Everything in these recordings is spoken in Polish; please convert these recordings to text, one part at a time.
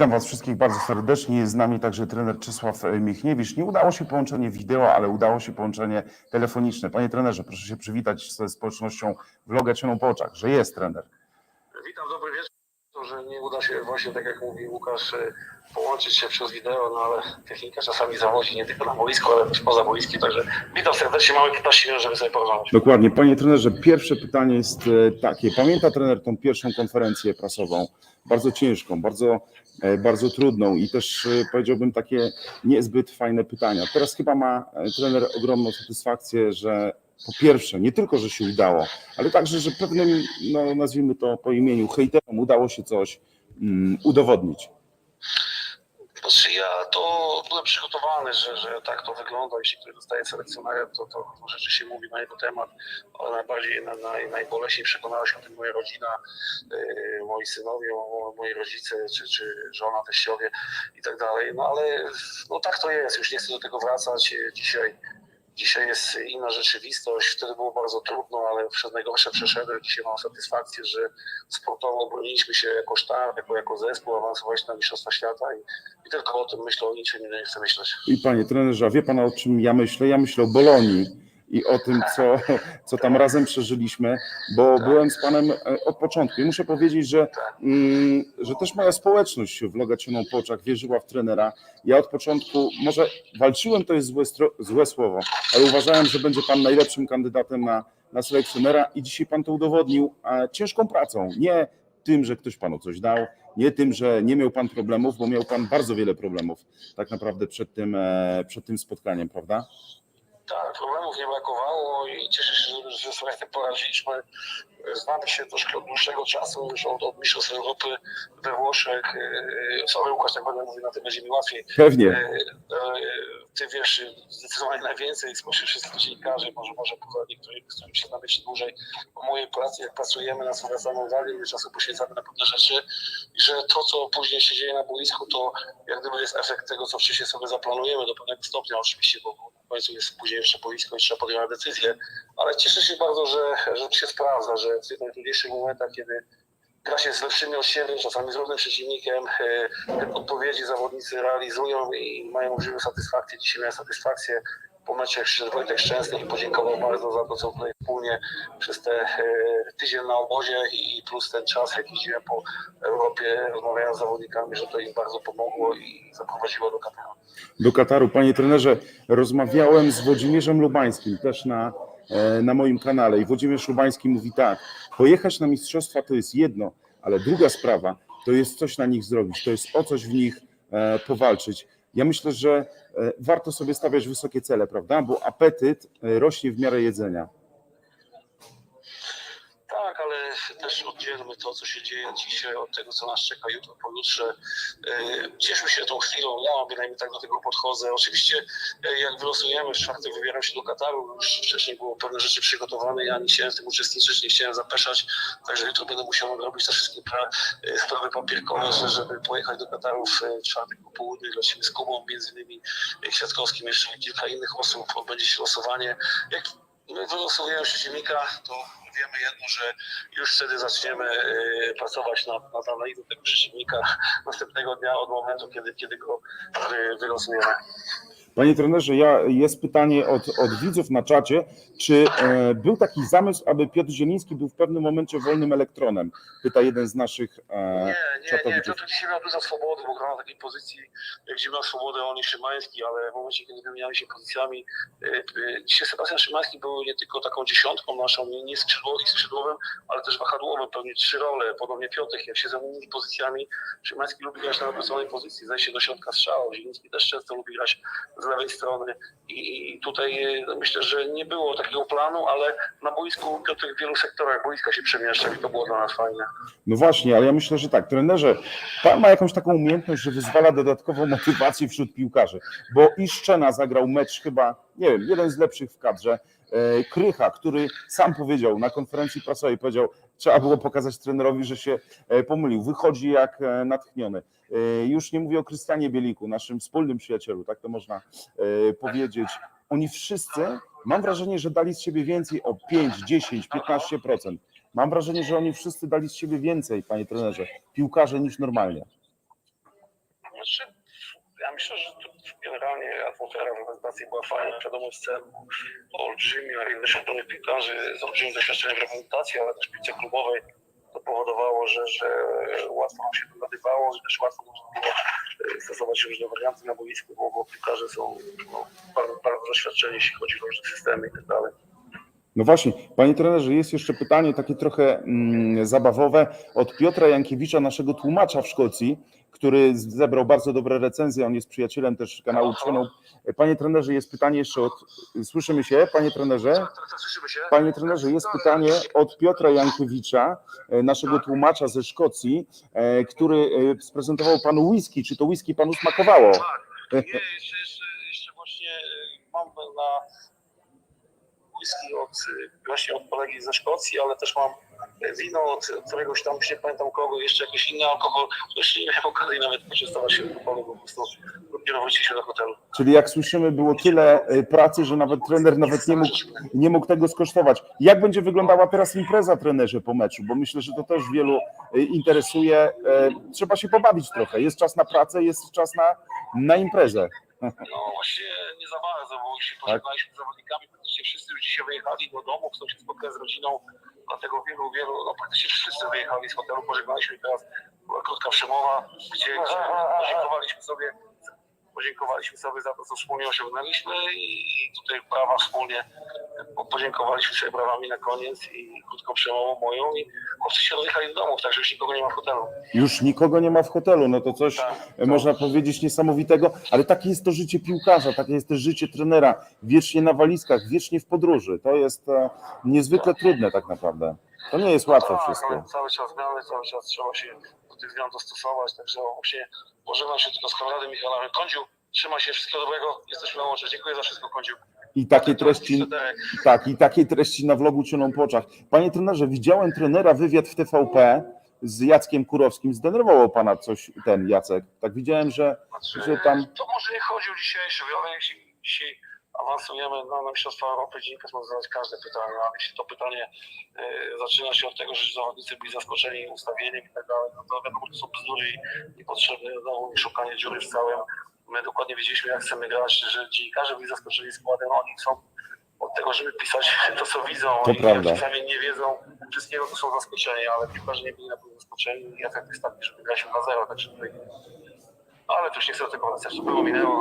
Witam Was wszystkich bardzo serdecznie. Jest z nami także trener Czesław Michniewicz. Nie udało się połączenie wideo, ale udało się połączenie telefoniczne. Panie trenerze, proszę się przywitać ze społecznością Vloga Cieną po oczach, że jest trener. Witam, dobry wieczór. To, że nie uda się właśnie, tak jak mówi Łukasz, e, połączyć się przez wideo, no ale technika czasami zawodzi nie tylko na boisku, ale też poza boiskiem. Także witam serdecznie, mamy 15 minut, żeby sobie porozmawiać. Dokładnie. Panie trenerze, pierwsze pytanie jest e, takie. Pamięta trener tą pierwszą konferencję prasową? Bardzo ciężką, bardzo, e, bardzo trudną i też e, powiedziałbym takie niezbyt fajne pytania. Teraz chyba ma e, trener ogromną satysfakcję, że po pierwsze, nie tylko, że się udało, ale także, że pewnym, no, nazwijmy to po imieniu, hejterom udało się coś mm, udowodnić. Znaczy ja to byłem przygotowany, że, że tak to wygląda. Jeśli ktoś zostaje selekcjonerem, to, to rzeczy się mówi na jego temat, ale najbardziej, na, naj, najboleśniej przekonała się o tym moja rodzina, yy, moi synowie, mo- moi rodzice, czy, czy żona, teściowie i tak dalej. No ale no tak to jest, już nie chcę do tego wracać. Dzisiaj Dzisiaj jest inna rzeczywistość, wtedy było bardzo trudno, ale przez najgorsze przeszedłem. Dzisiaj mam satysfakcję, że sportowo obroniliśmy się jako sztab, jako, jako zespół, awansowaliśmy na Mistrzostwa Świata i, i tylko o tym myślę, o niczym nie chcę myśleć. I panie trenerze, a wie pan o czym ja myślę? Ja myślę o Bolonii i o tym, co, co tam razem przeżyliśmy, bo Tak. byłem z panem e, od początku. I muszę powiedzieć, że, mm, że też moja społeczność w Logacioną po oczach wierzyła w trenera. Ja od początku, może walczyłem, to jest złe, złe słowo, ale uważałem, że będzie pan najlepszym kandydatem na, na selekcjonera i dzisiaj pan to udowodnił ciężką pracą. Nie tym, że ktoś panu coś dał, nie tym, że nie miał pan problemów, bo miał pan bardzo wiele problemów tak naprawdę przed tym, e, przed tym spotkaniem, prawda? Tak, problemów nie brakowało i cieszę się, że, że sobie z tym poradziliśmy. Znamy się troszkę od dłuższego czasu, już od, od Mistrzostw Europy we Włoszech. Yy, Sorry Łukasz, tak będę mówił, na tym będzie mi łatwiej. Pewnie. E, e, Ty wiesz zdecydowanie najwięcej spośród wszystkich dziennikarzy, może może pochodni, którzy, z którymi się znamy się dłużej po mojej pracy, jak pracujemy na swobodną uwagę, ile czasu poświęcamy na pewne rzeczy i że to, co później się dzieje na boisku, to jak gdyby jest efekt tego, co wcześniej sobie zaplanujemy do pewnego stopnia oczywiście, bo końcu jest później jeszcze boisko i trzeba podejmować decyzje, ale cieszę się bardzo, że, że się sprawdza, że w tych najtrudniejszych momentach, kiedy gra się z lepszymi od siebie, czasami z równym przeciwnikiem. e, odpowiedzi zawodnicy realizują i mają olbrzymią satysfakcję. Dzisiaj miałem satysfakcję po meczu, jak przyszedł Wojtek Szczęsny i podziękował bardzo za to, co tutaj wspólnie przez te e, tydzień na obozie i plus ten czas, jak jeździłem po Europie, rozmawiałem z zawodnikami, że to im bardzo pomogło i zaprowadziło do kapitału. Do Kataru. Panie trenerze, rozmawiałem z Włodzimierzem Lubańskim też na, e, na moim kanale i Włodzimierz Lubański mówi tak, pojechać na mistrzostwa to jest jedno, ale druga sprawa to jest coś na nich zrobić, to jest o coś w nich e, powalczyć. Ja myślę, że warto sobie stawiać wysokie cele, prawda? Bo apetyt e, rośnie w miarę jedzenia. Ale też oddzielmy to, co się dzieje dzisiaj od tego, co nas czeka jutro, pojutrze. E, Cieszmy się tą chwilą, ja bynajmniej tak do tego podchodzę. Oczywiście e, jak wylosujemy, w czwartek wybieram się do Kataru, już wcześniej było pewne rzeczy przygotowane, ja nie chciałem w tym uczestniczyć, nie chciałem zapeszać, także jutro będę musiał robić te wszystkie e, sprawy papierkowe, że- żeby pojechać do Kataru w czwartek po południu, lecimy z Kubą, między innymi Kwiatkowskim, jeszcze kilka innych osób, odbędzie się losowanie. Jak my wylosujemy przeciwnika, to wiemy jedno, że już wtedy zaczniemy e, pracować nad, nad analizą tego przeciwnika następnego dnia od momentu, kiedy, kiedy go e, wylosujemy. Panie trenerze, ja, jest pytanie od, od widzów na czacie, czy e, był taki zamysł, aby Piotr Zieliński był w pewnym momencie wolnym elektronem? Pyta jeden z naszych e, Nie, nie, nie. Piotr dzisiaj miał dużo swobody, bo grał na takiej pozycji, gdzie miał swobodę on i Szymański, ale w momencie, kiedy wymieniali się pozycjami, e, e, dzisiaj Sebastian Szymański był nie tylko taką dziesiątką naszą, nie, nie skrzydło- skrzydłowym, ale też wahadłowym, pełnił trzy role, podobnie Piotrek, jak się zamienili pozycjami, Szymański lubi grać na naprostowanej pozycji, zajście do środka strzału, Zieliński też często lubi grać z lewej strony i, tutaj e, myślę, że nie było takiego planu, ale na boisku w wielu sektorach boiska się przemieszczał i to było dla nas fajne. No właśnie, ale ja myślę, że tak, trenerze, pan ma jakąś taką umiejętność, że wyzwala dodatkową motywację wśród piłkarzy, bo i Szczena zagrał mecz chyba, nie wiem, jeden z lepszych w kadrze, e, Krycha, który sam powiedział na konferencji prasowej, powiedział, trzeba było pokazać trenerowi, że się e, pomylił, wychodzi jak e, natchniony. Już nie mówię o Krystianie Bieliku, naszym wspólnym przyjacielu, tak to można powiedzieć. Oni wszyscy, mam wrażenie, że dali z siebie więcej o 5, 10, 15%. Mam wrażenie, że oni wszyscy dali z siebie więcej, panie trenerze, piłkarze niż normalnie. Znaczy, ja myślę, że to generalnie atmosfera w reprezentacji była fajna. Wiadomo, z celu olbrzymia i doświadczonych piłkarzy z olbrzymim doświadczeniem w reprezentacji, ale też piłce klubowej. To powodowało, że, że łatwo nam się dogadywało, że też łatwo można było e, stosować różne warianty na boisku, bo, piłkarze są no, bardzo, bardzo doświadczeni, jeśli chodzi o różne systemy i tak. No właśnie, panie trenerze, jest jeszcze pytanie takie trochę mm, zabawowe od Piotra Jankiewicza, naszego tłumacza w Szkocji, który zebrał bardzo dobre recenzje, on jest przyjacielem też kanału Trzoną. Panie trenerze, jest pytanie jeszcze od... Słyszymy się, panie trenerze? Tak, tak, się? Panie trenerze, jest pytanie od Piotra Jankiewicza, e, naszego tłumacza ze Szkocji, e, który e, sprezentował panu whisky. Czy to whisky panu smakowało? Tak, nie, jeszcze, jeszcze, jeszcze właśnie mam na od, y, właśnie od kolegi ze Szkocji, ale też mam y, wino od, któregoś tam, już nie pamiętam kogo, jeszcze jakiś inny alkohol, jeszcze nie miałem okazji nawet poczęstować się alkoholu, po prostu dopiero wróciliśmy do hotelu. Czyli jak słyszymy, było tyle e, pracy, że nawet trener nawet nie mógł, nie mógł tego skosztować. Jak będzie wyglądała teraz impreza trenerze po meczu? Bo myślę, że to też wielu e, interesuje. E, Trzeba się pobawić trochę. Jest czas na pracę, jest czas na, na imprezę. No właśnie nie za bardzo, bo już się pożegnaliśmy z zawodnikami, praktycznie wszyscy już dzisiaj wyjechali do domu, chcą się spotkać z rodziną, dlatego wielu, wielu, no praktycznie wszyscy wyjechali z hotelu, pożegnaliśmy i teraz była krótka przemowa, gdzie, gdzie podziękowaliśmy sobie podziękowaliśmy sobie za to, co wspólnie osiągnęliśmy i tutaj brawa wspólnie po- podziękowaliśmy sobie brawami na koniec i krótką przemową moją i chłopcy się rozjechali do domów, także już nikogo nie ma w hotelu. Już nikogo nie ma w hotelu, no to coś Tak, e, można powiedzieć niesamowitego, ale takie jest to życie piłkarza, takie jest też życie trenera, wiecznie na walizkach, wiecznie w podróży. To jest e, niezwykle trudne tak naprawdę. To nie jest łatwe Tak, wszystko. cały czas zmiany, cały czas trzeba się tych zmian dostosować, także właśnie pożegnam się tylko z Konradem Michałem. Kądziu, trzymaj się, wszystkiego dobrego, jesteśmy na łącze. Dziękuję za wszystko, Kądziu. I takie treści, tak, i takie treści na vlogu cielą po oczach. Panie trenerze, widziałem trenera wywiad w TVP z Jackiem Kurowskim. Zdenerwował pana coś ten Jacek. Tak widziałem, że, Znaczy, że tam To może nie chodzi o dzisiejszy jeśli dzisiaj awansujemy na, na Mistrzostwa Europy, dziennikarz może zadać każde pytanie, ale jeśli to pytanie y, zaczyna się od tego, że zawodnicy byli zaskoczeni ustawieniem i tak dalej, no to wiadomo, to są bzdury i niepotrzebne znowu szukanie dziury w całym. My dokładnie wiedzieliśmy, jak chcemy grać, że dziennikarze byli zaskoczeni składem, oni są od tego, żeby pisać to, co widzą. To Oni prawda. czasami nie wiedzą wszystkiego, to są zaskoczeni, ale piłkarze nie byli na pewno zaskoczeni i efekt jest taki, że wygraliśmy na zero, także tutaj ale to już nie chcę o tym. To było minęło.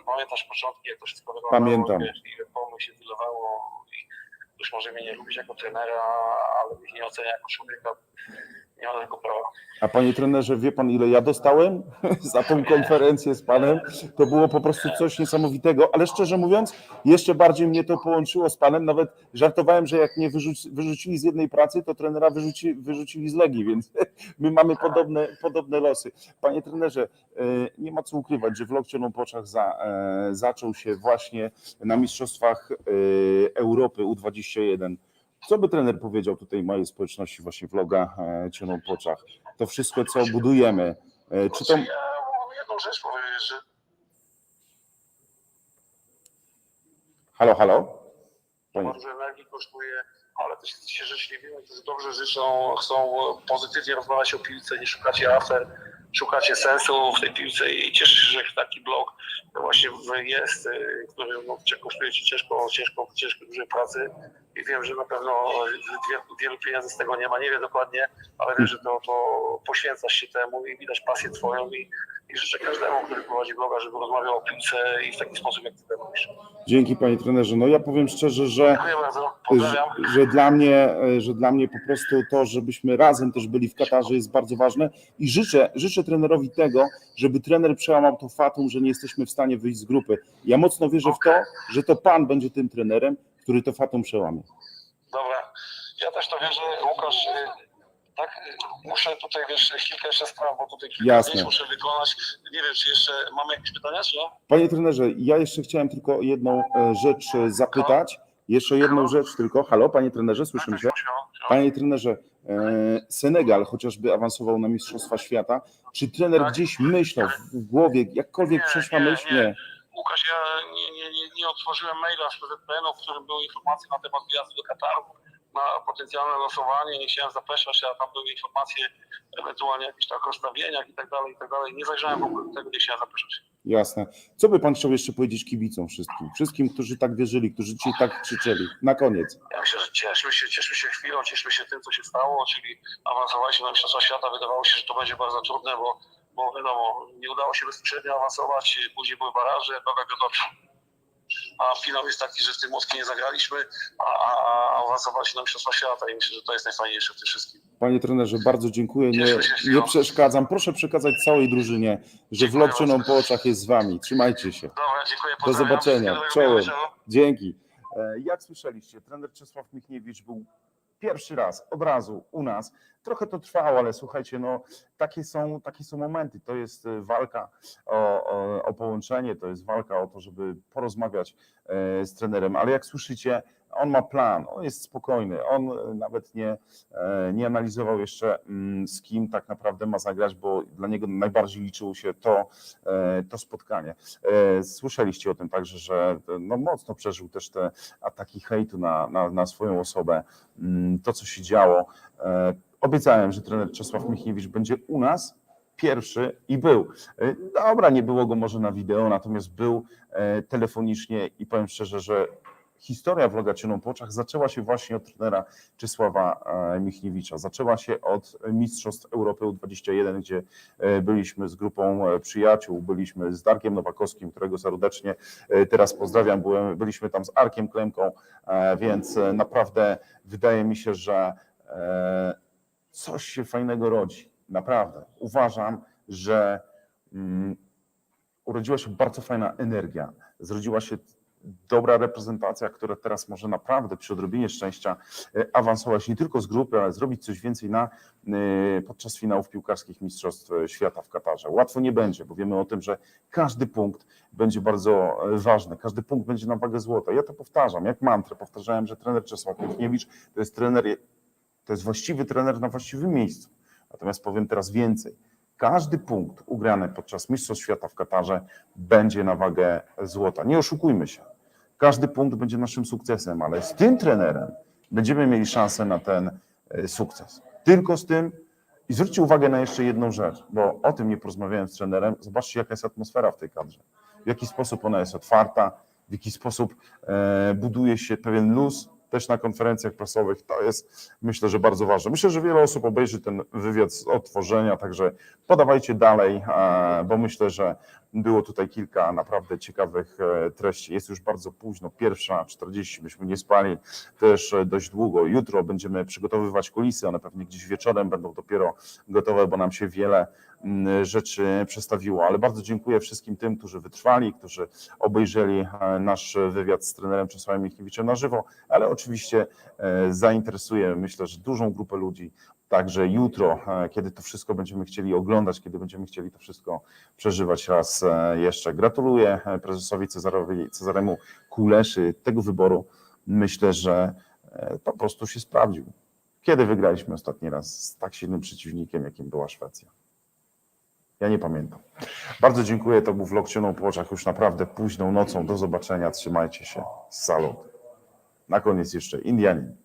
E, Pamiętasz początki, jak to wszystko wyglądało? Pamiętam. Ile pomył się wylewało i ktoś może mnie nie lubić jako trenera, ale nie ocenia jako człowieka. Nie ma tego prawa. A panie trenerze, wie pan ile ja dostałem za tą konferencję z panem? To było po prostu coś niesamowitego, ale szczerze mówiąc, jeszcze bardziej mnie to połączyło z panem. Nawet żartowałem, że jak mnie wyrzuci, wyrzucili z jednej pracy, to trenera wyrzuci, wyrzucili z Legii, więc my mamy podobne, podobne losy. Panie trenerze, e, nie ma co ukrywać, że vlog Cielą po oczach za, e, zaczął się właśnie na Mistrzostwach e, Europy U21. Co by trener powiedział tutaj mojej społeczności właśnie vloga e, Cielą po oczach? To wszystko, co budujemy. E, Czy to... Ja mogę jedną rzecz powiedzieć, że Halo, halo? Panie... bardzo energii kosztuje, ale też jesteście życzliwi, którzy dobrze życzą, chcą pozytywnie rozmawiać o piłce, nie szukacie afer, szukacie sensu w tej piłce i cieszę się, że taki blog właśnie jest, y, który no, kosztuje ci ciężko, ciężko, ciężko dużej pracy i wiem, że na pewno wie- wielu pieniędzy z tego nie ma, nie wiem dokładnie, ale wiem, że to, to poświęcasz się temu i widać pasję twoją i, i życzę każdemu, który prowadzi bloga, żeby rozmawiał o piłce i w taki sposób, jak ty robisz. Dzięki panie trenerze. No ja powiem szczerze, że że, że, dla mnie, że dla mnie po prostu to, żebyśmy razem też byli w Katarze jest bardzo ważne i życzę, życzę trenerowi tego, żeby trener przełamał to fatum, że nie jesteśmy w stanie wyjść z grupy. Ja mocno wierzę w to, że to pan będzie tym trenerem, który to fatum przełamie. Dobra, ja też to wierzę, Łukasz, y, tak, muszę tutaj, wiesz, kilka jeszcze spraw, bo tutaj kilka Jasne. zdjęć muszę wykonać. Nie wiem, czy jeszcze mamy jakieś pytania, czy nie? Panie trenerze, ja jeszcze chciałem tylko jedną e, rzecz e, zapytać. Jeszcze jedną rzecz tylko. Halo, panie trenerze, słyszymy się? Tak, śmiało, śmiało. Panie trenerze, e, Senegal chociażby awansował na Mistrzostwa Świata. Czy trener Tak. gdzieś myślał w głowie, jakkolwiek Nie, przeszła nie, myśl? nie. Nie. Łukasz, ja nie, nie, nie, nie otworzyłem maila z PZPN-u, w którym były informacje na temat wyjazdu do Kataru. Na potencjalne losowanie, nie chciałem zapeszać, a tam były informacje ewentualnie jakieś tak rozstawieniach i tak dalej, i tak dalej. Nie zajrzałem w ogóle do tego, nie chciałem zapeszać. Jasne. Co by pan chciał jeszcze powiedzieć kibicom wszystkim? Wszystkim, którzy tak wierzyli, którzy ci tak krzyczeli. Na koniec. Ja myślę, że cieszmy się, cieszmy się chwilą, cieszmy się tym, co się stało, czyli awansowaliśmy na Mistrzostwa Świata. Wydawało się, że to będzie bardzo trudne, bo, bo wiadomo, nie udało się bezpośrednio awansować, później były baraże, go dobrze. A finał jest taki, że w tym Moskwie nie zagraliśmy, a, a, awansowaliśmy na Mistrzostwa Świata i myślę, że to jest najfajniejsze w tym wszystkim. Panie trenerze, bardzo dziękuję. Nie, nie przeszkadzam. Proszę przekazać całej drużynie, że Dziękuję bardzo. po oczach jest z wami. Trzymajcie się. Dobra, dziękuję, Do zobaczenia. Czołem. Dzięki. E, Jak słyszeliście, trener Czesław Michniewicz był pierwszy raz od razu u nas. Trochę to trwało, ale słuchajcie, no takie są, takie są momenty. To jest e, walka o, o, o połączenie, to jest walka o to, żeby porozmawiać e, z trenerem, ale jak słyszycie, on ma plan, on jest spokojny, on e, nawet nie, e, nie analizował jeszcze mm, z kim tak naprawdę ma zagrać, bo dla niego najbardziej liczyło się to, e, to spotkanie. Słyszeliście o tym także, że no, mocno przeżył też te ataki hejtu na, na, na swoją osobę, Mm, to co się działo. Obiecałem, że trener Czesław Michniewicz będzie u nas pierwszy i był. Dobra, nie było go może na wideo, natomiast był telefonicznie i powiem szczerze, że historia wroga ciuną po zaczęła się właśnie od trenera Czesława e, Michniewicza. Zaczęła się od Mistrzostw Europy U21, gdzie e, byliśmy z grupą e, przyjaciół, byliśmy z Darkiem Nowakowskim, którego serdecznie teraz pozdrawiam, byłem, byliśmy tam z Arkiem Klemką, więc naprawdę wydaje mi się, że coś się fajnego rodzi. Naprawdę. Uważam, że mm, urodziła się bardzo fajna energia, zrodziła się dobra reprezentacja, która teraz może naprawdę przy odrobinie szczęścia e, awansować nie tylko z grupy, ale zrobić coś więcej na, e, podczas finałów piłkarskich Mistrzostw Świata w Katarze. Łatwo nie będzie, bo wiemy o tym, że każdy punkt będzie bardzo e, ważny, każdy punkt będzie na wagę złota. Ja to powtarzam, jak mantrę, powtarzałem, że trener Czesław Michniewicz to jest trener, to jest właściwy trener na właściwym miejscu. Natomiast powiem teraz więcej. Każdy punkt ugrany podczas Mistrzostw Świata w Katarze będzie na wagę złota. Nie oszukujmy się. Każdy punkt będzie naszym sukcesem, ale z tym trenerem będziemy mieli szansę na ten e, sukces. Tylko z tym. I zwróćcie uwagę na jeszcze jedną rzecz, bo o tym nie porozmawiałem z trenerem. Zobaczcie, jaka jest atmosfera w tej kadrze. W jaki sposób ona jest otwarta, w jaki sposób e, buduje się pewien luz też na konferencjach prasowych. To jest, myślę, że bardzo ważne. Myślę, że wiele osób obejrzy ten wywiad z odtworzenia, także podawajcie dalej, e, bo myślę, że było tutaj kilka naprawdę ciekawych e, treści. Jest już bardzo późno, pierwsza 40, myśmy nie spali też e, dość długo. Jutro będziemy przygotowywać kulisy, one pewnie gdzieś wieczorem będą dopiero gotowe, bo nam się wiele rzeczy przestawiło. Ale bardzo dziękuję wszystkim tym, którzy wytrwali, którzy obejrzeli e, nasz wywiad z trenerem Czesławem Michniewiczem na żywo, ale oczywiście e, zainteresuje, myślę, że dużą grupę ludzi. Także jutro, e, kiedy to wszystko będziemy chcieli oglądać, kiedy będziemy chcieli to wszystko przeżywać raz jeszcze. Gratuluję prezesowi Cezarowi, Cezaremu Kuleszy tego wyboru. Myślę, że po prostu się sprawdził. Kiedy wygraliśmy ostatni raz z tak silnym przeciwnikiem, jakim była Szwecja? Ja nie pamiętam. Bardzo dziękuję. To był vlog Ciuną po oczach już naprawdę późną nocą. Do zobaczenia. Trzymajcie się. Salut. Na koniec jeszcze Indianin.